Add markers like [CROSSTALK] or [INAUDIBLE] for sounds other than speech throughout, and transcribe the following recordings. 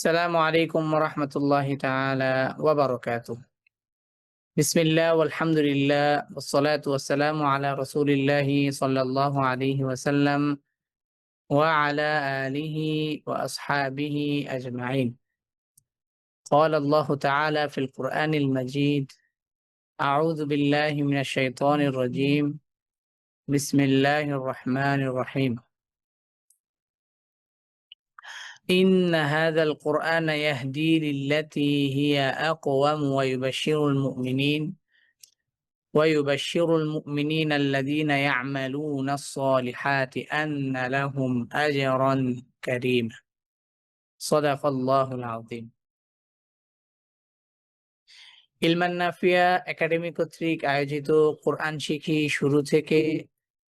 السلام عليكم ورحمة الله تعالى وبركاته. بسم الله والحمد لله والصلاة والسلام على رسول الله صلى الله عليه وسلم وعلى آله وأصحابه أجمعين. قال الله تعالى في القرآن المجيد أعوذ بالله من الشيطان الرجيم. بسم الله الرحمن الرحيم. إن هذا القرآن يهدي للتي هي أقوم ويبشر المؤمنين ويبشر المؤمنين الذين يعملون الصالحات أن لهم أجرا كريما صدق الله العظيم ইলমান Nafia academy কর্তৃক আয়োজিত কোরআন শিখি শুরু থেকে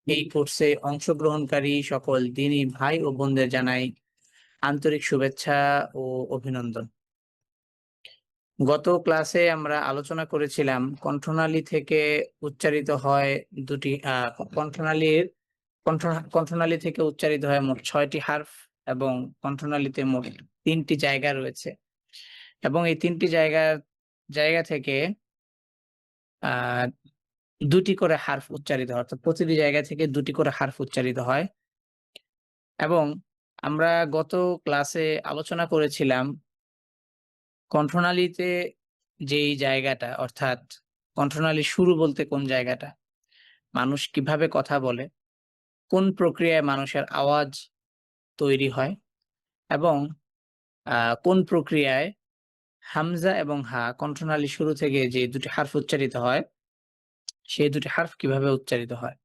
এই কোর্সে অংশগ্রহণকারী সকল দিনী ভাই ও বোনদের জানাই আন্তরিক শুভেচ্ছা ও অভিনন্দন। গত ক্লাসে আমরা আলোচনা করেছিলাম, কণ্ঠনালী থেকে উচ্চারিত হয় দুটি কণ্ঠনালীর কণ্ঠনালী থেকে উচ্চারিত হয় মোট ছয়টি হার্ফ এবং কণ্ঠনালীতে মোট তিনটি জায়গা রয়েছে। এবং এই তিনটি জায়গা জায়গা থেকে দুটি করে হার্ফ উচ্চারিত হয়, অর্থাৎ প্রতিটি জায়গা থেকে দুটি করে হার্ফ উচ্চারিত হয়। এবং আমরা গত ক্লাসে আলোচনা করেছিলাম কণ্ঠনালীতে যেই জায়গাটা, অর্থাৎ কণ্ঠনালী শুরু বলতে কোন জায়গাটা, মানুষ কীভাবে কথা বলে, কোন প্রক্রিয়ায় মানুষের আওয়াজ তৈরি হয় এবং কোন প্রক্রিয়ায় হামজা এবং হা কণ্ঠনালী শুরু থেকে যে দুটি হার্ফ উচ্চারিত হয়, সেই দুটি হার্ফ কীভাবে উচ্চারিত হয়।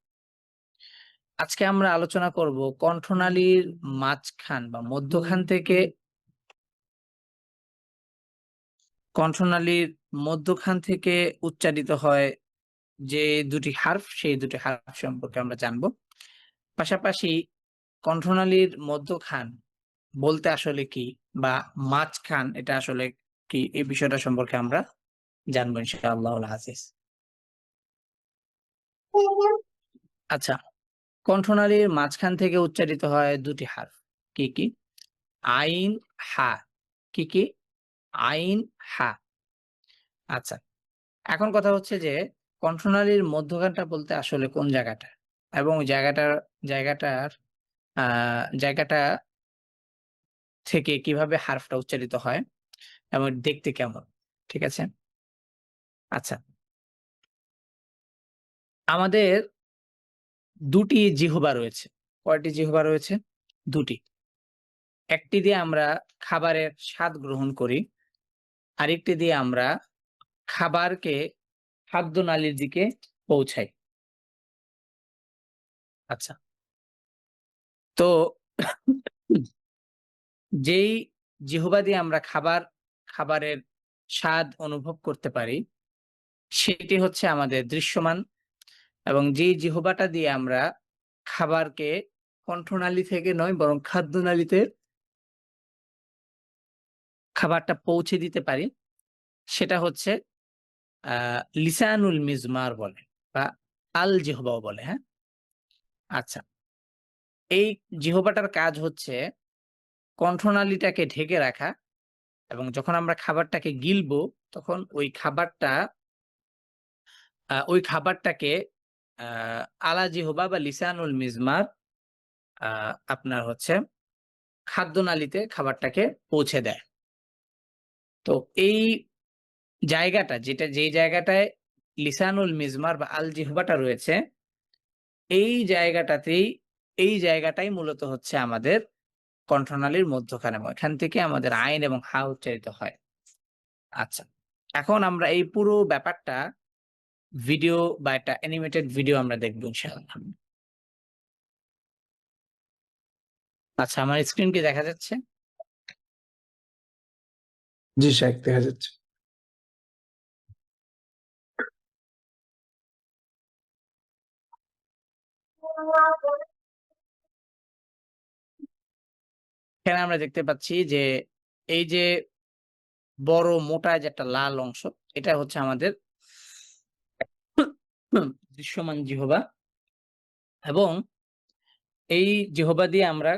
আজকে আমরা আলোচনা করব কণ্ঠনালীর মাঝখান বা মধ্যখান থেকে কণ্ঠনালীর মধ্যখান থেকে উচ্চারিত হয় যে দুটি হার্ফ, সেই দুটি হার্ফ সম্পর্কে আমরা জানব। পাশাপাশি কণ্ঠনালীর মধ্যখান বলতে আসলে কি বা মাঝখান এটা আসলে কি এই বিষয়টা সম্পর্কে আমরা জানব ইনশাআল্লাহ। আজিজ আচ্ছা কণ্ঠনালীর মাঝখান থেকে উচ্চারিত হয় দুটি হার। কি কি? আইন, হা। কি কি? আইন, হা। আচ্ছা এখন কথা হচ্ছে যে কণ্ঠনালীর মধ্যখানটা বলতে আসলে কোন জায়গাটা? এবং জায়গাটার জায়গাটার জায়গাটা থেকে কীভাবে হার্ফটা উচ্চারিত হয় এবং দেখতে কেমন? ঠিক আছে? আচ্ছা। আমাদের দুটি জিহবা রয়েছে। কয়টি জিহবা রয়েছে? দুটি। একটি দিয়ে আমরা খাবারের স্বাদ গ্রহণ করি, আরেকটি দিয়ে আমরা খাবারকে খাদ্য নালীর দিকে পৌঁছাই। আচ্ছা। তো যেই জিহবা দিয়ে আমরা খাবার, খাবারের স্বাদ অনুভব করতে পারি, সেটি হচ্ছে আমাদের দৃশ্যমান এবং যে জিহবাটা দিয়ে আমরা খাবারকে কণ্ঠনালী থেকে নয়, বরং খাদ্যনালীতে খাবারটা পৌঁছে দিতে পারি, সেটা হচ্ছে লিসানুল মিজমার বলে বা আল জিহবাও বলে হ্যাঁ? আচ্ছা। এই জিহবাটার কাজ হচ্ছে কণ্ঠনালীটাকে ঢেকে রাখা এবং যখন আমরা খাবারটাকে গিলবো, তখন ওই খাবারটা ওই খাবারটাকে আলা জিহবা বা লিসানুল মিজমার আপনার হচ্ছে খাদ্যনালীতে খাবারটাকে পৌঁছে দেয়। তো এই জায়গাটা যেটা যেই জায়গাটায় লিসানুল মিজমার বা আল জিহবাটা রয়েছে, এই জায়গাটাতেই, এই জায়গাটাই মূলত হচ্ছে আমাদের কণ্ঠনালীর মধ্যখানে, এখান থেকে আমাদের আইন এবং হা উচ্চারিত হয়। আচ্ছা এখন আমরা এই পুরো ব্যাপারটা ভিডিও বা একটা অ্যানিমেটেড ভিডিও আমরা দেখব ইনশাআল্লাহ। আচ্ছা আমার স্ক্রিন কি দেখা যাচ্ছে? জি শেখ দেখা যাচ্ছে। এখানে আমরা দেখতে পাচ্ছি যে এই যে বড় মোটা যে একটা লাল অংশ এটা হচ্ছে আমাদের দৃশ্যমান জিহবা এবং এই জিহবা দিয়ে আমরা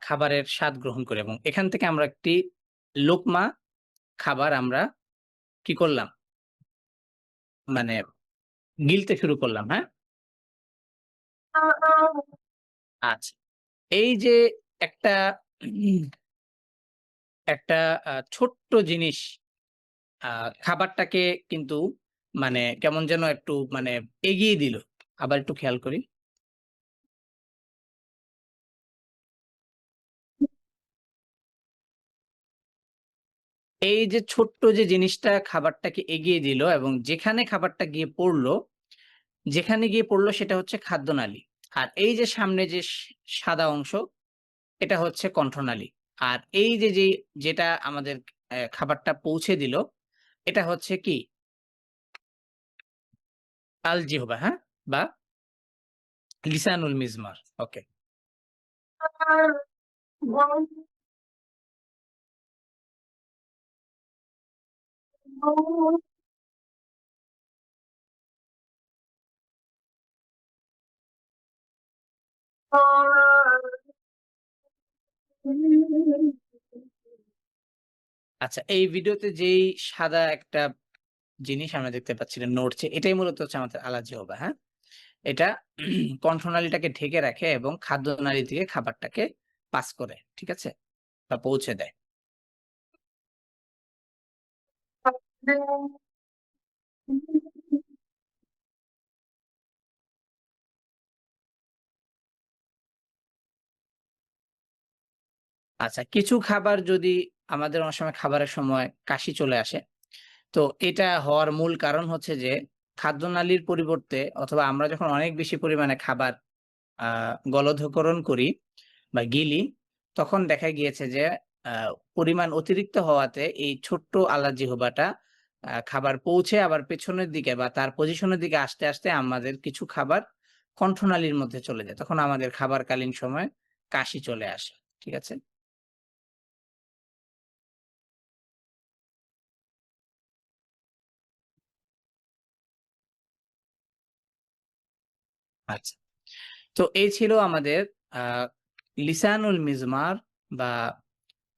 খাবারের স্বাদ গ্রহণ করি এবং এখান থেকে আমরা একটি লোকমা খাবার আমরা কি করলাম? মানে গিলতে শুরু করলাম হ্যাঁ? আচ্ছা এই যে একটা একটা ছোট্ট জিনিস খাবারটাকে কিন্তু মানে কেমন যেন একটু মানে এগিয়ে দিল। আবার একটু খেয়াল করি। এই যে ছোট্ট যে জিনিসটা খাবারটাকে এগিয়ে দিল এবং যেখানে খাবারটা গিয়ে পড়ল, যেখানে গিয়ে পড়ল সেটা হচ্ছে খাদ্যনালী। আর এই যে সামনে যে সাদা অংশ, এটা হচ্ছে কণ্ঠনালী। আর এই যে যে, যেটা আমাদের খাবারটা পৌঁছে দিল, এটা হচ্ছে কি? আলজিহবা হ্যাঁ? বা লিসানুল মিজমার ওকে আচ্ছা এই ভিডিওতে যেই সাদা একটা জিনিস আমরা দেখতে পাচ্ছিলাম নড়ছে এটাই মূলত হচ্ছে আমাদের আলাজিহবা হ্যাঁ? এটা [CLEARS THROAT] কণ্ঠনালীটাকে ঢেকে রাখে এবং খাদ্য নালী থেকে খাবারটাকে পাস করে, ঠিক আছে? বা পৌঁছে দেয়। আচ্ছা কিছু খাবার যদি আমাদের অনেক সময় খাবারের সময় কাশি চলে আসে তো এটা হওয়ার মূল কারণ হচ্ছে যে খাদ্যনালীর পরিবর্তে অথবা আমরা যখন অনেক বেশি পরিমাণে খাবার গলধকরণ করি বা গিলি তখন দেখা গিয়েছে যে পরিমাণ অতিরিক্ত হওয়াতে এই ছোট্ট আলার জিহবাটা আহ, খাবার পৌঁছে আবার পেছনের দিকে বা তার পজিশনের দিকে আসতে আসতে আমাদের কিছু খাবার কণ্ঠনালীর মধ্যে চলে যায়। তখন আমাদের খাবারকালীন সময় কাশি চলে আসে ঠিক আছে? আচ্ছা। তো এই ছিল আমাদের লিসানুল মিজমার বা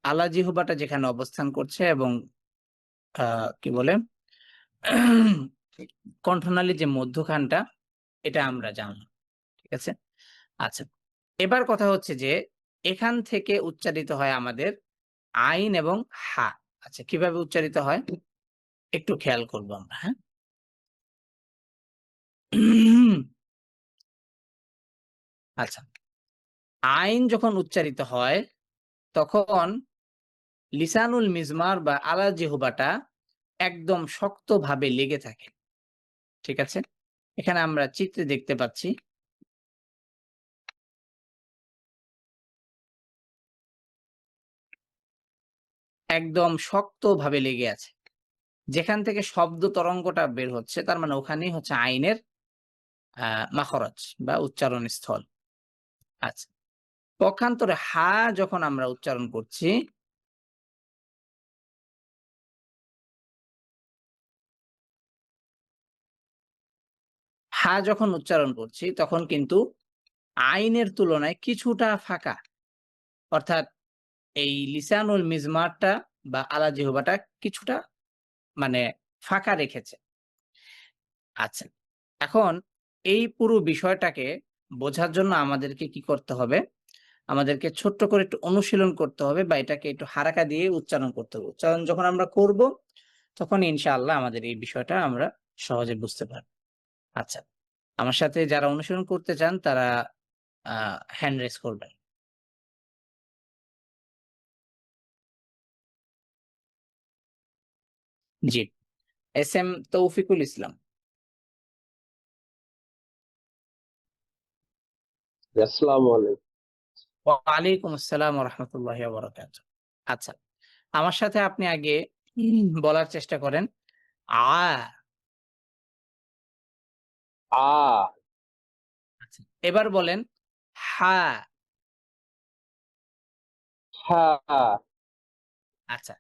আলা জিহবাটা যেখানে অবস্থান করছে এবং কি বলে? কণ্ঠনালীর যে মধ্যখানটা, এটা আমরা জানলাম, ঠিক আছে? আচ্ছা এবার কথা হচ্ছে যে এখান থেকে উচ্চারিত হয় আমাদের আইন এবং হা। আচ্ছা কীভাবে উচ্চারিত হয়? একটু খেয়াল করব আমরা হ্যাঁ? আচ্ছা। আইন যখন উচ্চারিত হয়, তখন লিসানুল মিজমার বা আলা জেহুবাটা একদম শক্তভাবে লেগে থাকে। ঠিক আছে? এখানে আমরা চিত্রে দেখতে পাচ্ছি। একদম শক্তভাবে লেগে আছে। যেখান থেকে শব্দ তরঙ্গটা বের হচ্ছে, তার মানে ওখানেই হচ্ছে আইনের, আহ, মাখরজ বা উচ্চারণ স্থল আচ্ছা পক্ষান্তরে হা যখন আমরা উচ্চারণ করছি হা যখন উচ্চারণ করছি তখন কিন্তু আইনের তুলনায় কিছুটা ফাঁকা। অর্থাৎ এই লিসানুল মিজমারটা বা আলা জিহবাটা কিছুটা মানে ফাঁকা রেখেছে। আচ্ছা এখন এই পুরো বিষয়টাকে বোঝার জন্য আমাদেরকে কি করতে হবে? আমাদেরকে ছোট্ট করে একটু অনুশীলন করতে হবে বা এটাকে একটু হারাকা দিয়ে উচ্চারণ করতে হবে। উচ্চারণ যখন আমরা করব, তখন ইনশাআল্লাহ আমাদের এই বিষয়টা আমরা সহজে বুঝতে পারব। আচ্ছা আমার সাথে যারা অনুশীলন করতে চান, তারা হ্যান্ড রেস করবেন। জি। S M Toufiqul Islam. আসসালামু আলাইকুম ওয়ালাইকুম আসসালাম রহমতুল্লাহ বরকাত আচ্ছা আমার সাথে আপনি আগে বলার চেষ্টা করেন। আ আ আচ্ছা। এবার বলেন হা। হা আচ্ছা।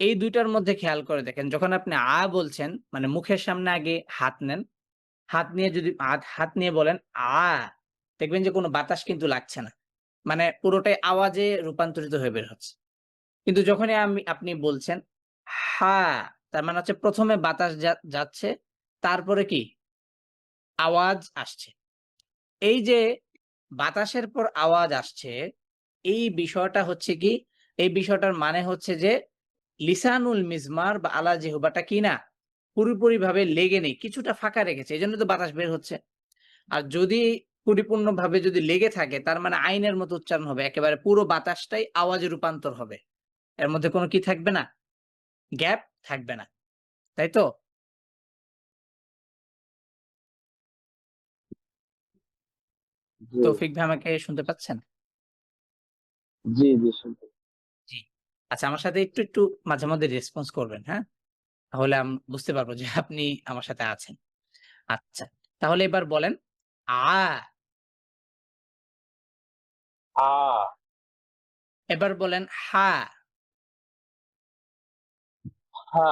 এই দুইটার মধ্যে খেয়াল করে দেখেন যখন আপনি আ বলছেন মানে মুখের সামনে আগে হাত নেন। হাত নিয়ে যদি হাত হাত নিয়ে বলেন আ দেখবেন যে কোনো বাতাস কিন্তু লাগছে না। মানে পুরোটাই আওয়াজে রূপান্তরিত হয়ে বের হচ্ছে। কিন্তু যখনই আমি আপনি বলছেন হা তার মানে হচ্ছে প্রথমে বাতাস যাচ্ছে তারপরে কি? আওয়াজ আসছে। এই যে বাতাসের পর আওয়াজ আসছে, এই বিষয়টা হচ্ছে কি? এই বিষয়টার মানে হচ্ছে যে লিসানুল মিজমার বা আলা জিহবাটা কি না? পুরোপুরিভাবে লেগে নেই। কিছুটা ফাঁকা রেখেছে। এই জন্য তো বাতাস বের হচ্ছে। আর যদি পরিপূর্ণভাবে যদি লেগে থাকে তার মানে আইনের মতো উচ্চারণ হবে। একেবারে পুরো বাতাসটাই আওয়াজে রূপান্তর হবে। এর মধ্যে কোনো কি থাকবে না? গ্যাপ থাকবে না। তাই তো? তৌফিক ভাই আমাকে শুনতে পাচ্ছেন? জি, জি শুনতে জি। আচ্ছা আমার সাথে একটু, একটু মাঝে মধ্যে রেসপন্স করবেন, হ্যাঁ? তাহলে আম বুঝতে পারব যে আপনি আমার সাথে আছেন। আচ্ছা। তাহলে এবার বলেন আ। আ এবার বলেন হা। হা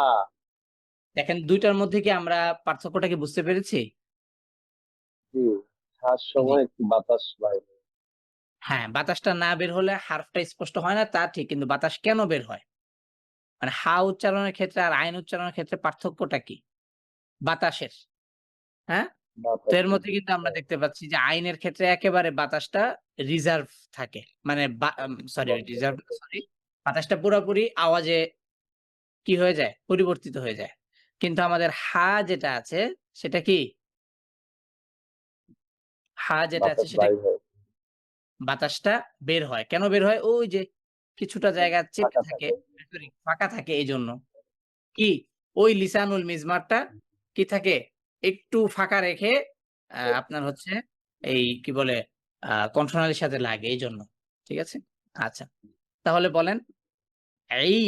দেখেন ২ টার মধ্যে কি আমরা পার্থক্যটা কি বুঝতে পেরেছি? হার সময় একটু বাতাস বাইরে। হ্যাঁ, বাতাসটা না বের হলে হারফটা স্পষ্ট হয় না তা ঠিক। কিন্তু বাতাস কেন বের হয়? মানে হা উচ্চারণের ক্ষেত্রে আর আইন উচ্চারণের ক্ষেত্রে পার্থক্যটা কি? বাতাসের। হ্যাঁ? তো এর মধ্যে কিন্তু আমরা দেখতে পাচ্ছি যে আইনের ক্ষেত্রে একেবারে বাতাসটা রিজার্ভ থাকে। মানে সরি রিজার্ভ সরি। বাতাসটা পুরাপুরি আওয়াজে কি হয়ে যায়? পরিবর্তিত হয়ে যায়। কিন্তু আমাদের হা যেটা আছে সেটা কি? হা যেটা আছে সেটা বাতাসটা বের হয়। কেন বের হয়? ওই যে কিছুটা জায়গা চেপে থাকে, থাকে। ফাঁকা থাকে এই জন্য কি? ওই লিসানুল মিজমারটা কি থাকে? একটু ফাঁকা রেখে আপনার হচ্ছে এই কি বলে? আ কণ্ঠনালীর সাথে লাগে এইজন্য। ঠিক আছে? আচ্ছা। তাহলে বলেন এই।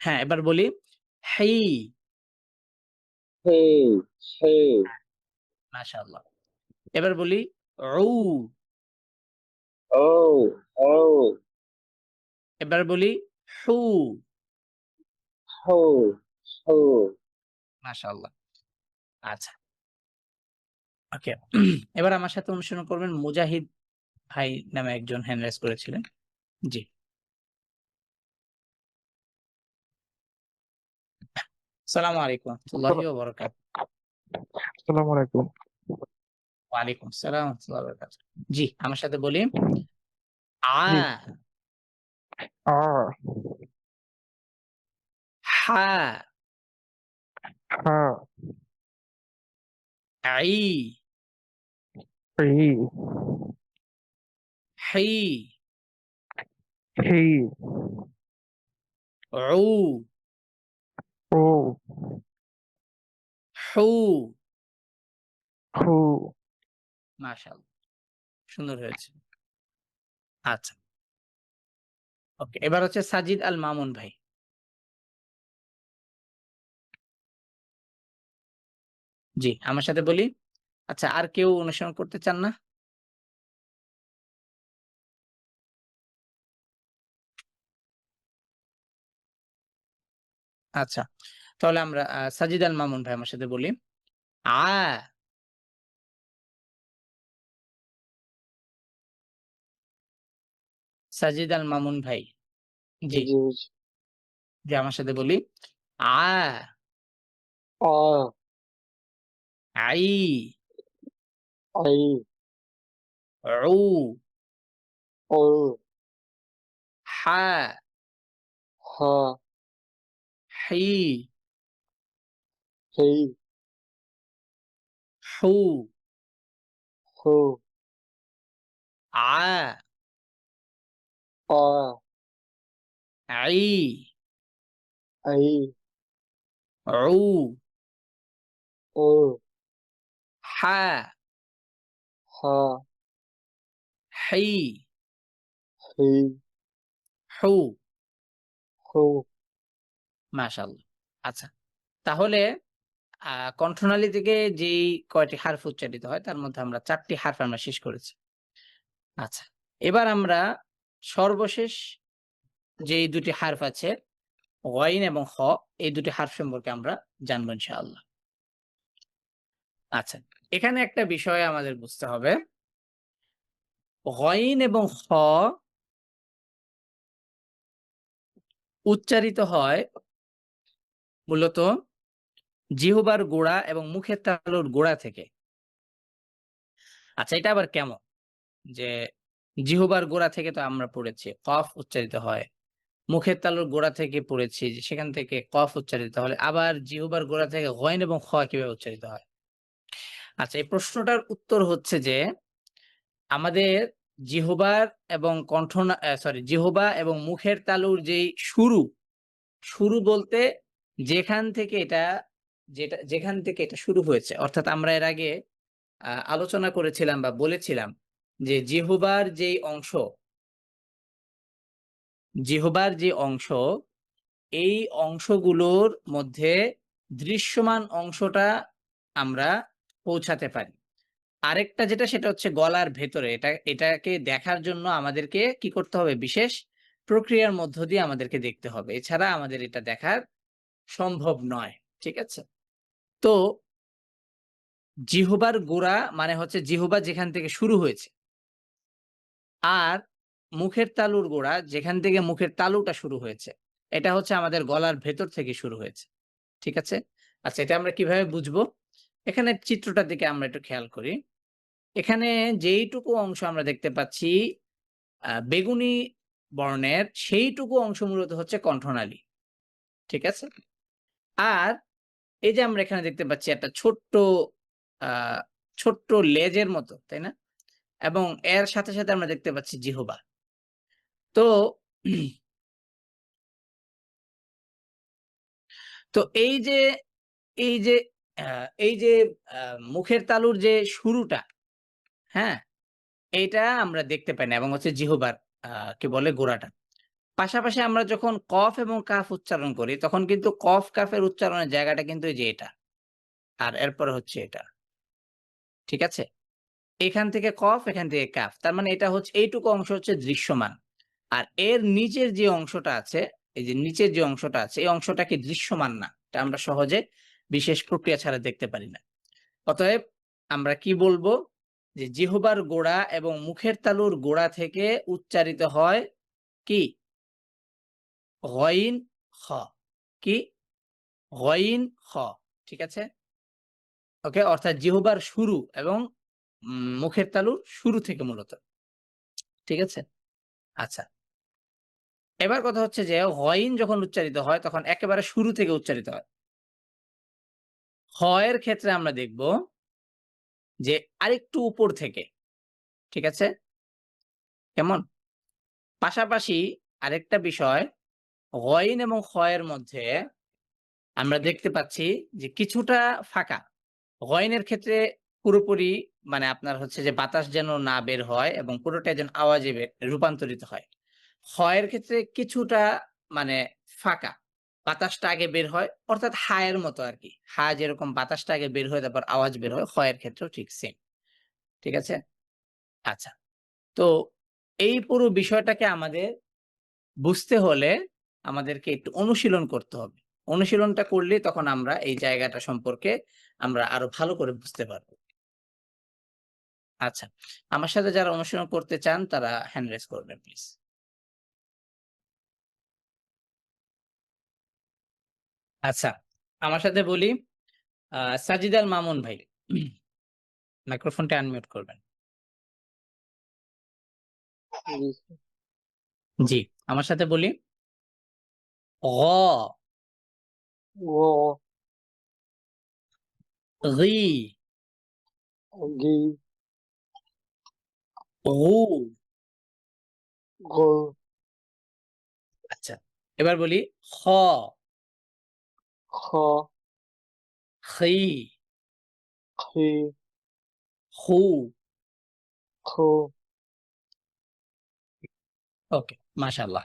হ্যাঁ, এবার বলি হেই। মাশাআল্লাহ। এবার বলি উ। ও, ও, এবার বলি হু। হো, হো। মাশাআল্লাহ। আচ্ছা। ওকে। এবার আমার সাথে অনুসরণ করবেন মুজাহিদ ভাই নামে একজন হ্যান্ড রাইজ করেছিলেন। জি। আসসালামু আলাইকুম রাহমাতুল্লাহি ওয়া বারাকাতুহু। আসসালামু আলাইকুম। ওয়া আলাইকুম আসসালাম ওয়া ওয়া বারাকাতুহু। জি, আমার সাথে বলি আ, জি। আ, হা, হা, আই, ই, হি, হি, উ, উ, হু। হু। মাশাআল্লাহ। সুন্দর হয়েছে। আচ্ছা। ওকে। এবার হচ্ছে সাজিদ আল মামুন ভাই। জি, আমার সাথে বলি। আচ্ছা আর কেউ অনুসরণ করতে চান না? আচ্ছা। তাহলে আমরা সাজিদ আল মামুন ভাই আমার সাথে বলি। আ। সাজিদ আল মামুন ভাই। জি, জি, জি। আমার সাথে বলি। আ, আ, আই, আই, উ, ও, হা, হা, হি, হে, হু, হো, আ, আ, আই, আই, উ, ও, হা, হা হাই হি হু হু মাশাআল্লাহ। আচ্ছা তাহলে আহ কণ্ঠনালী থেকে যেই কয়টি হারফ উচ্চারিত হয় তার মধ্যে আমরা চারটি হারফ আমরা শেষ করেছি। আচ্ছা এবার আমরা সর্বশেষ যেই দুটি হারফ আছে ওয়াইন এবং হ, এই দুটি হারফ সম্পর্কে আমরা জানব ইনশাআল্লাহ। আচ্ছা এখানে একটা বিষয় আমাদের বুঝতে হবে। গইন এবং হ উচ্চারিত হয় মূলত জিহবার গোড়া এবং মুখের তালুর গোড়া থেকে। আচ্ছা এটা আবার কেমন? যে জিহবার গোড়া থেকে তো আমরা পড়েছি, কফ উচ্চারিত হয় মুখের তালুর গোড়া থেকে পড়েছি সেখান থেকে কফ উচ্চারিত হলে, আবার জিহবার গোড়া থেকে গইন এবং খ কীভাবে উচ্চারিত হয়? আচ্ছা এই প্রশ্নটার উত্তর হচ্ছে যে, আমাদের জিহবার এবং কণ্ঠ সরি জিহবা এবং মুখের তালুর যেই শুরু শুরু বলতে যেখান থেকে এটা, যেটা, যেখান থেকে এটা শুরু হয়েছে, অর্থাৎ আমরা এর আগে আলোচনা করেছিলাম বা বলেছিলাম যে জিহবার যেই অংশ জিহবার যে অংশ, এই অংশগুলোর মধ্যে দৃশ্যমান অংশটা আমরা পৌঁছাতে পারি। আরেকটা যেটা, সেটা হচ্ছে গলার ভেতরে। এটা, এটাকে দেখার জন্য আমাদেরকে কি করতে হবে? বিশেষ প্রক্রিয়ার মধ্য দিয়ে আমাদেরকে দেখতে হবে। এছাড়া আমাদের এটা দেখার সম্ভব নয়, ঠিক আছে? তো জিহবার গোড়া মানে হচ্ছে জিহবা যেখান থেকে শুরু হয়েছে, আর মুখের তালুর গোড়া, যেখান থেকে মুখের তালুটা শুরু হয়েছে, এটা হচ্ছে আমাদের গলার ভেতর থেকে শুরু হয়েছে। ঠিক আছে? আচ্ছা এটা আমরা কীভাবে বুঝব? এখানে চিত্রটার দিকে আমরা একটু খেয়াল করি। এখানে যেইটুকু অংশ আমরা দেখতে পাচ্ছি বেগুনি বর্ণের সেইটুকু অংশ মূলত হচ্ছে কণ্ঠনালী। ঠিক আছে? আর এই যে আমরা এখানে দেখতে পাচ্ছি একটা ছোট্ট ছোট্ট লেজের মতো, তাই না? এবং এর সাথে সাথে আমরা দেখতে পাচ্ছি জিহবা। তো তো এই যে এই যে এই যে মুখের তালুর যে শুরুটা হ্যাঁ? এইটা আমরা দেখতে পাই না এবং হচ্ছে জিহবার কি বলে গোড়াটা। পাশাপাশি আমরা যখন কফ এবং কাফ উচ্চারণ করি, তখন কিন্তু কফ, কাফের উচ্চারণের জায়গাটা কিন্তু এই যে এটা। আর এরপরে হচ্ছে এটা। ঠিক আছে? এখান থেকে কফ, এখান থেকে কাফ। তার মানে এটা হচ্ছে, এইটুকু অংশ হচ্ছে দৃশ্যমান। আর এর নিচের যে অংশটা আছে, এই যে নিচের যে অংশটা আছে, এই অংশটা কি দৃশ্যমান না? এটা আমরা সহজে বিশেষ প্রক্রিয়া ছাড়া দেখতে পারি না। অতএব আমরা কি বলব? যে জিহবার গোড়া এবং মুখের তালুর গোড়া থেকে উচ্চারিত হয় কি? গইন খ। কি? গইন খ। ঠিক আছে? ওকে? অর্থাৎ জিহবার শুরু এবং মুখের তালুর শুরু থেকে মূলত। ঠিক আছে? আচ্ছা। এবার কথা হচ্ছে যে হইন যখন উচ্চারিত হয়, তখন একেবারে শুরু থেকে উচ্চারিত হয়। হয়ের ক্ষেত্রে আমরা দেখব যে আরেকটু উপর থেকে, ঠিক আছে? কেমন? পাশাপাশি আরেকটা বিষয় গইন এবং খয়ের মধ্যে আমরা দেখতে পাচ্ছি যে কিছুটা ফাঁকা। গয়নের ক্ষেত্রে পুরোপুরি মানে আপনার হচ্ছে যে বাতাস যেন না বের হয় এবং পুরোটা যেন আওয়াজে রূপান্তরিত হয়। ক্ষয়ের ক্ষেত্রে কিছুটা মানে ফাঁকা। বাতাসটা আগে বের হয়, অর্থাৎ হায়ের মতো আর কি হা যেরকম বাতাসটা আগে বের হয়, তারপর আওয়াজ বের হয়, ক্ষয়ের ক্ষেত্রেও ঠিক সেম ঠিক আছে? আচ্ছা তো এই পুরো বিষয়টাকে আমাদের বুঝতে হলে আমাদেরকে একটু অনুশীলন করতে হবে। অনুশীলনটা করলে তখন আমরা এই জায়গাটা সম্পর্কে আমরা আরও ভালো করে বুঝতে পারব। আচ্ছা আমার সাথে যারা অনুশীলন করতে চান তারা হ্যান্ড রেজ করবেন প্লিজ আচ্ছা আমার সাথে বলি আহ, সাজিদ আল মামুন ভাই। মাইক্রোফোনটা আনমিউট করবেন। জি আমার সাথে বলি। ও রি। গি গু গো। আচ্ছা এবার বলি খ। খ খি খি হু খু ওকে মাশাআল্লাহ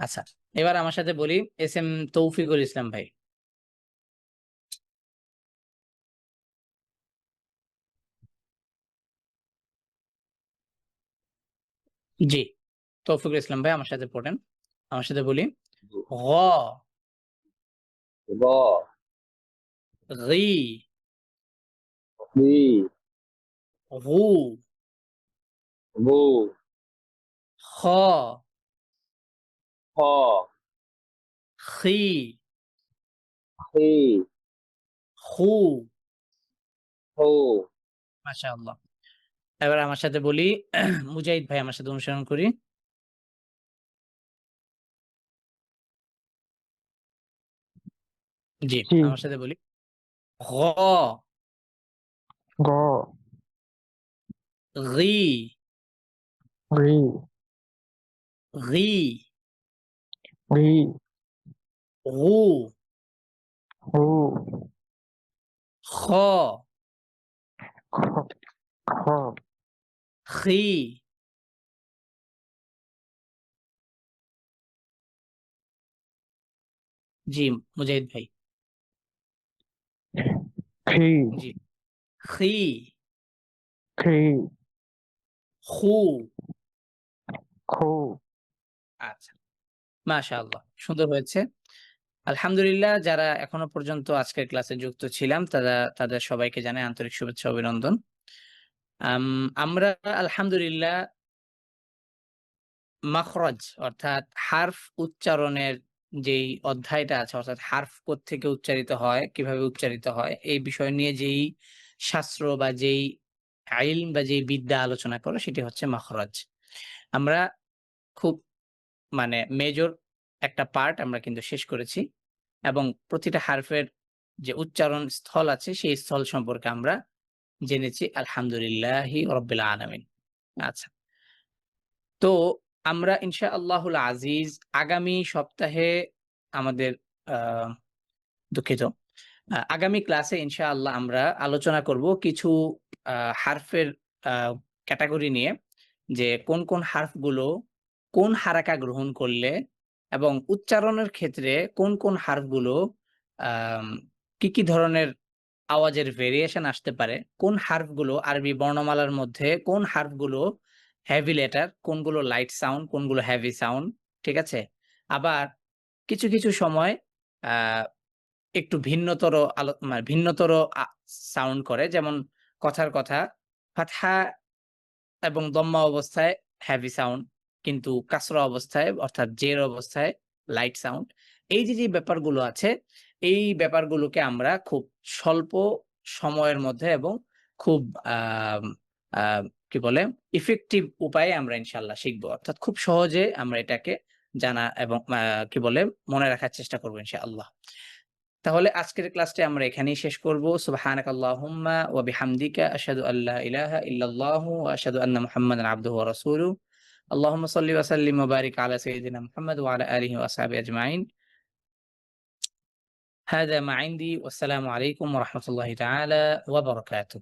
আচ্ছা এবার আমার সাথে বলি এস এম তৌফিকুল ইসলাম ভাই জি তৌফিকুল ইসলাম ভাই আমার সাথে পড়েন আমার সাথে বলি। গ গ রি রি গু গু খ খ খি খি খু হু মাশাআল্লাহ। এবার আমার সাথে বলি মুজাহিদ ভাই আমার সাথে অনুসরণ করি। জি জি। আমার সাথে বলি। গ গ রি। রি। রি। রি। খ। খ। খি। জি মুজাহিদ ভাই। খি জি খি খি খু খু আচ্ছা মাশাআল্লাহ সুন্দর হয়েছে। আলহামদুলিল্লাহ যারা এখনও পর্যন্ত আজকের ক্লাসে যুক্ত ছিলাম তারা তাদের সবাইকে জানাই আন্তরিক শুভেচ্ছা অভিনন্দন। আম, আমরা আলহামদুলিল্লাহ মাখরজ অর্থাৎ হার্ফ উচ্চারণের যেই অধ্যায়টা আছে, অর্থাৎ হার্ফ থেকে উচ্চারিত হয়, কীভাবে উচ্চারিত হয়, এই বিষয় নিয়ে যেই শাস্ত্র বা যেই আইলম বা যেই বিদ্যা আলোচনা করে, সেটি হচ্ছে মাখরজ। আমরা খুব মানে মেজর একটা পার্ট আমরা কিন্তু শেষ করেছি এবং প্রতিটা হারফের যে উচ্চারণ স্থল আছে, সেই স্থল সম্পর্কে আমরা জেনেছি। আলহামদুলিল্লাহি রব্বিল আলামিন। আচ্ছা। তো আমরা ইনশা আল্লাহুল আজিজ আগামী সপ্তাহে আমাদের দুঃখিত আগামী ক্লাসে ইনশা আল্লাহ আমরা আলোচনা করব কিছু হারফের ক্যাটাগরি নিয়ে যে কোন কোন হারফগুলো কোন হারাকা গ্রহণ করলে এবং উচ্চারণের ক্ষেত্রে কোন কোন হারফগুলো কি কি ধরনের আওয়াজের ভেরিয়েশন আসতে পারে, কোন হারফগুলো আরবি বর্ণমালার মধ্যে কোন হারফগুলো হেভি লেটার কোনগুলো লাইট সাউন্ড কোনগুলো হ্যাভি সাউন্ড ঠিক আছে? আবার কিছু কিছু সময় একটু ভিন্নতর আলো মানে ভিন্নতর সাউন্ড করে, যেমন কথার কথা, ফাতহা এবং দম্মা অবস্থায় হ্যাভি সাউন্ড কিন্তু কাসরা অবস্থায়, অর্থাৎ জের অবস্থায় লাইট সাউন্ড এই যে যে ব্যাপারগুলো আছে, এই ব্যাপারগুলোকে আমরা খুব স্বল্প সময়ের মধ্যে এবং খুব কি বলে ইফেক্টিভ উপায়ে আমরা ইনশাল্লাহ শিখবো অর্থাৎ খুব সহজে আমরা এটাকে জানা এবং আহ, কি বলে মনে রাখার চেষ্টা করবো ইনশাআল্লাহ তাহলে আজকের ক্লাসটা আমরা এখানেই শেষ করব সুবহানাক আল্লাহুম্মা ওয়া বিহামদিকা আশহাদু আল্লা ইলাহা ইল্লাল্লাহু ওয়া আশহাদু আন্না মুহাম্মাদান আবদুহু ওয়া রাসূলুহু اللهم صل وسلم وبارك على سيدنا محمد وعلى آله وأصحابه أجمعين هذا ما عندي والسلام عليكم ورحمة الله تعالى وبركاته